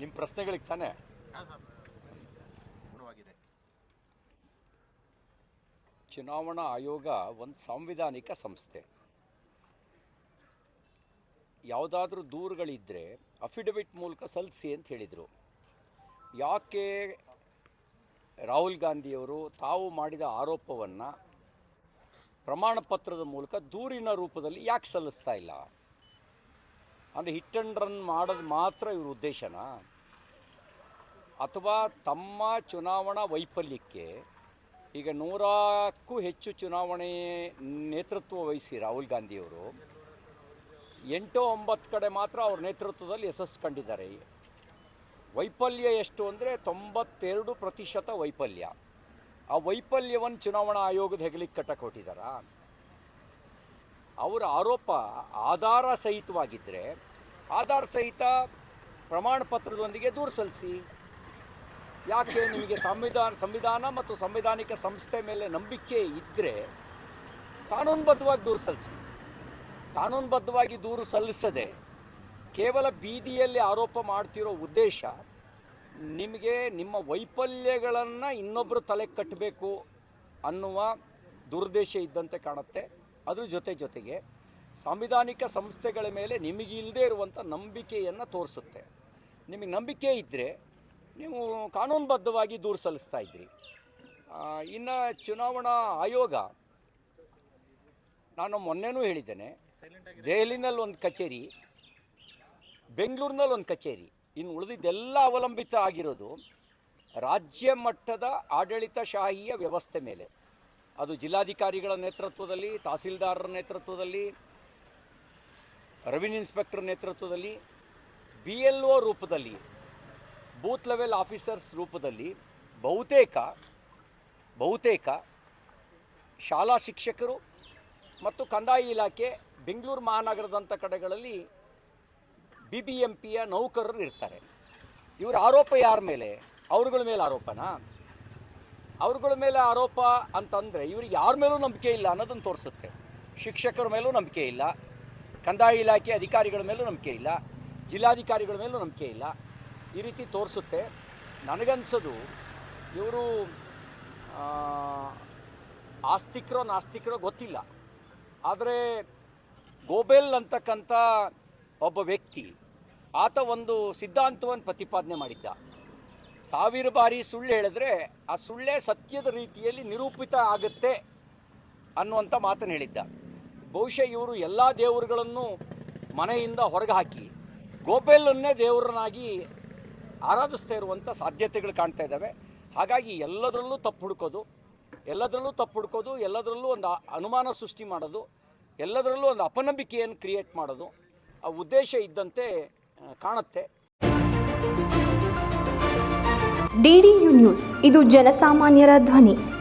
ನಿಮ್ಮ ಪ್ರಶ್ನೆಗಳಿಗೆ ತಾನೇ. ಚುನಾವಣಾ ಆಯೋಗ ಒಂದು ಸಾಂವಿಧಾನಿಕ ಸಂಸ್ಥೆ. ಯಾವುದಾದ್ರೂ ದೂರುಗಳಿದ್ದರೆ ಅಫಿಡವಿಟ್ ಮೂಲಕ ಸಲ್ಲಿಸಿ ಅಂತ ಹೇಳಿದರು. ಯಾಕೆ ರಾಹುಲ್ ಗಾಂಧಿಯವರು ತಾವು ಮಾಡಿದ ಆರೋಪವನ್ನು ಪ್ರಮಾಣ ಪತ್ರದ ಮೂಲಕ ದೂರಿನ ರೂಪದಲ್ಲಿ ಯಾಕೆ ಸಲ್ಲಿಸ್ತಾ ಇಲ್ಲ? ಅಂದರೆ ಹಿಟ್ ಆ್ಯಂಡ್ ರನ್ ಮಾಡೋದು ಮಾತ್ರ ಇವ್ರ ಉದ್ದೇಶನಾ? ಅಥವಾ ತಮ್ಮ ಚುನಾವಣಾ ವೈಫಲ್ಯಕ್ಕೆ ಈಗ ನೂರಕ್ಕೂ ಹೆಚ್ಚು ಚುನಾವಣೆ ನೇತೃತ್ವ ವಹಿಸಿ ರಾಹುಲ್ ಗಾಂಧಿಯವರು, ಎಂಟು ಒಂಬತ್ತು ಕಡೆ ಮಾತ್ರ ಅವ್ರ ನೇತೃತ್ವದಲ್ಲಿ ಯಶಸ್ಸು ಕಂಡಿದ್ದಾರೆ. ವೈಫಲ್ಯ ಎಷ್ಟು ಅಂದರೆ ತೊಂಬತ್ತೆರಡು ಪ್ರತಿಶತ ವೈಫಲ್ಯ. ಆ ವೈಫಲ್ಯವನ್ನು ಚುನಾವಣಾ ಆಯೋಗದ ಹೆಗಲಿಗೆ ಕಟ್ಟಕ್ಕೆ ಕೊಟ್ಟಿದ್ದಾರ? ಅವರ ಆರೋಪ ಆಧಾರ ಸಹಿತವಾಗಿದ್ದರೆ ಆಧಾರ ಸಹಿತ ಪ್ರಮಾಣ ಪತ್ರದೊಂದಿಗೆ ದೂರು ಸಲ್ಲಿಸಿ. ಯಾಕೆ ನಿಮಗೆ ಸಂವಿಧಾನ ಸಂವಿಧಾನ ಮತ್ತು ಸಂವಿಧಾನಿಕ ಸಂಸ್ಥೆ ಮೇಲೆ ನಂಬಿಕೆ ಇದ್ದರೆ ಕಾನೂನುಬದ್ಧವಾಗಿ ದೂರು ಸಲ್ಲಿಸಿ. ಕಾನೂನುಬದ್ಧವಾಗಿ ದೂರು ಸಲ್ಲಿಸದೆ ಕೇವಲ ಬೀದಿಯಲ್ಲಿ ಆರೋಪ ಮಾಡ್ತಿರೋ ಉದ್ದೇಶ ನಿಮಗೆ ನಿಮ್ಮ ವೈಫಲ್ಯಗಳನ್ನು ಇನ್ನೊಬ್ಬರು ತಲೆ ಕಟ್ಟಬೇಕು ಅನ್ನುವ ದುರುದ್ದೇಶ ಇದ್ದಂತೆ ಕಾಣುತ್ತೆ. ಅದ್ರ ಜೊತೆ ಜೊತೆಗೆ ಸಾಂವಿಧಾನಿಕ ಸಂಸ್ಥೆಗಳ ಮೇಲೆ ನಿಮಗಿಲ್ಲದೆ ಇರುವಂಥ ನಂಬಿಕೆಯನ್ನು ತೋರಿಸುತ್ತೆ. ನಿಮಗೆ ನಂಬಿಕೆ ಇದ್ದರೆ ನೀವು ಕಾನೂನುಬದ್ಧವಾಗಿ ದೂರು ಸಲ್ಲಿಸ್ತಾ ಇದ್ರಿ. ಇನ್ನು ಚುನಾವಣಾ ಆಯೋಗ, ನಾನು ಮೊನ್ನೆನೂ ಹೇಳಿದ್ದೇನೆ, ದೆಹಲಿನಲ್ಲಿ ಒಂದು ಕಚೇರಿ, ಬೆಂಗಳೂರಿನಲ್ಲಿ ಒಂದು ಕಚೇರಿ, ಇನ್ನು ಉಳಿದಿದ್ದೆಲ್ಲ ಅವಲಂಬಿತ ಆಗಿರೋದು ರಾಜ್ಯ ಮಟ್ಟದ ಆಡಳಿತ ಶಾಹಿಯ ವ್ಯವಸ್ಥೆ ಮೇಲೆ. ಅದು ಜಿಲ್ಲಾಧಿಕಾರಿಗಳ ನೇತೃತ್ವದಲ್ಲಿ, ತಹಸೀಲ್ದಾರರ ನೇತೃತ್ವದಲ್ಲಿ, ರೆವಿನ್ಯೂ ಇನ್ಸ್ಪೆಕ್ಟರ್ ನೇತೃತ್ವದಲ್ಲಿ, ಬಿ ಎಲ್ ಒ ರೂಪದಲ್ಲಿ ಬೂತ್ ಲೆವೆಲ್ ಆಫೀಸರ್ಸ್ ರೂಪದಲ್ಲಿ ಬಹುತೇಕ ಬಹುತೇಕ ಶಾಲಾ ಶಿಕ್ಷಕರು ಮತ್ತು ಕಂದಾಯ ಇಲಾಖೆ ಬೆಂಗಳೂರು ಮಹಾನಗರದಂಥ ಕಡೆಗಳಲ್ಲಿ ಬಿ ಬಿ ಎಂ ಪಿಯ ನೌಕರರು ಇರ್ತಾರೆ. ಇವರ ಆರೋಪ ಯಾರ ಮೇಲೆ? ಅವ್ರಗಳ ಮೇಲೆ ಆರೋಪನಾ? ಅವ್ರಗಳ ಮೇಲೆ ಆರೋಪ ಅಂತಂದರೆ ಇವ್ರಿಗೆ ಯಾರ ಮೇಲೂ ನಂಬಿಕೆ ಇಲ್ಲ ಅನ್ನೋದನ್ನು ತೋರಿಸುತ್ತೆ. ಶಿಕ್ಷಕರ ಮೇಲೂ ನಂಬಿಕೆ ಇಲ್ಲ, ಕಂದಾಯ ಇಲಾಖೆ ಅಧಿಕಾರಿಗಳ ಮೇಲೂ ನಂಬಿಕೆ ಇಲ್ಲ, ಜಿಲ್ಲಾಧಿಕಾರಿಗಳ ಮೇಲೂ ನಂಬಿಕೆ ಇಲ್ಲ. ಈ ರೀತಿ ತೋರಿಸುತ್ತೆ. ನನಗನ್ಸೋದು, ಇವರು ಆಸ್ತಿಕರೋ ನಾಸ್ತಿಕರೋ ಗೊತ್ತಿಲ್ಲ. ಆದರೆ ಗೋಬೆಲ್ ಅಂತಕ್ಕಂಥ ಒಬ್ಬ ವ್ಯಕ್ತಿ, ಆತ ಒಂದು ಸಿದ್ಧಾಂತವನ್ನು ಪ್ರತಿಪಾದನೆ ಮಾಡಿದ್ದ. ಸಾವಿರ ಬಾರಿ ಸುಳ್ಳು ಹೇಳಿದ್ರೆ ಆ ಸುಳ್ಳೇ ಸತ್ಯದ ರೀತಿಯಲ್ಲಿ ನಿರೂಪಿತ ಆಗುತ್ತೆ ಅನ್ನುವಂಥ ಮಾತನ್ನು ಹೇಳಿದ್ದ. ಬಹುಶಃ ಇವರು ಎಲ್ಲ ದೇವರುಗಳನ್ನು ಮನೆಯಿಂದ ಹೊರಗೆ ಹಾಕಿ ಗೋಬೆಲನ್ನೇ ದೇವರನ್ನಾಗಿ ಆರಾಧಿಸ್ತಾ ಇರುವಂಥ ಸಾಧ್ಯತೆಗಳು ಕಾಣ್ತಾ ಇದ್ದಾವೆ. ಹಾಗಾಗಿ ಎಲ್ಲದರಲ್ಲೂ ತಪ್ಪು ಹುಡುಕೋದು, ಎಲ್ಲದರಲ್ಲೂ ತಪ್ಪು ಹುಡುಕೋದು, ಎಲ್ಲದರಲ್ಲೂ ಒಂದು ಅನುಮಾನ ಸೃಷ್ಟಿ ಮಾಡೋದು, ಎಲ್ಲದರಲ್ಲೂ ಒಂದು ಅಪನಂಬಿಕೆಯನ್ನು ಕ್ರಿಯೇಟ್ ಮಾಡೋದು, ಆ ಉದ್ದೇಶ ಇದ್ದಂತೆ ಕಾಣುತ್ತೆ. ಡಿಡಿಯು ನ್ಯೂಸ್, ಇದು ಜನಸಾಮಾನ್ಯರ ಧ್ವನಿ.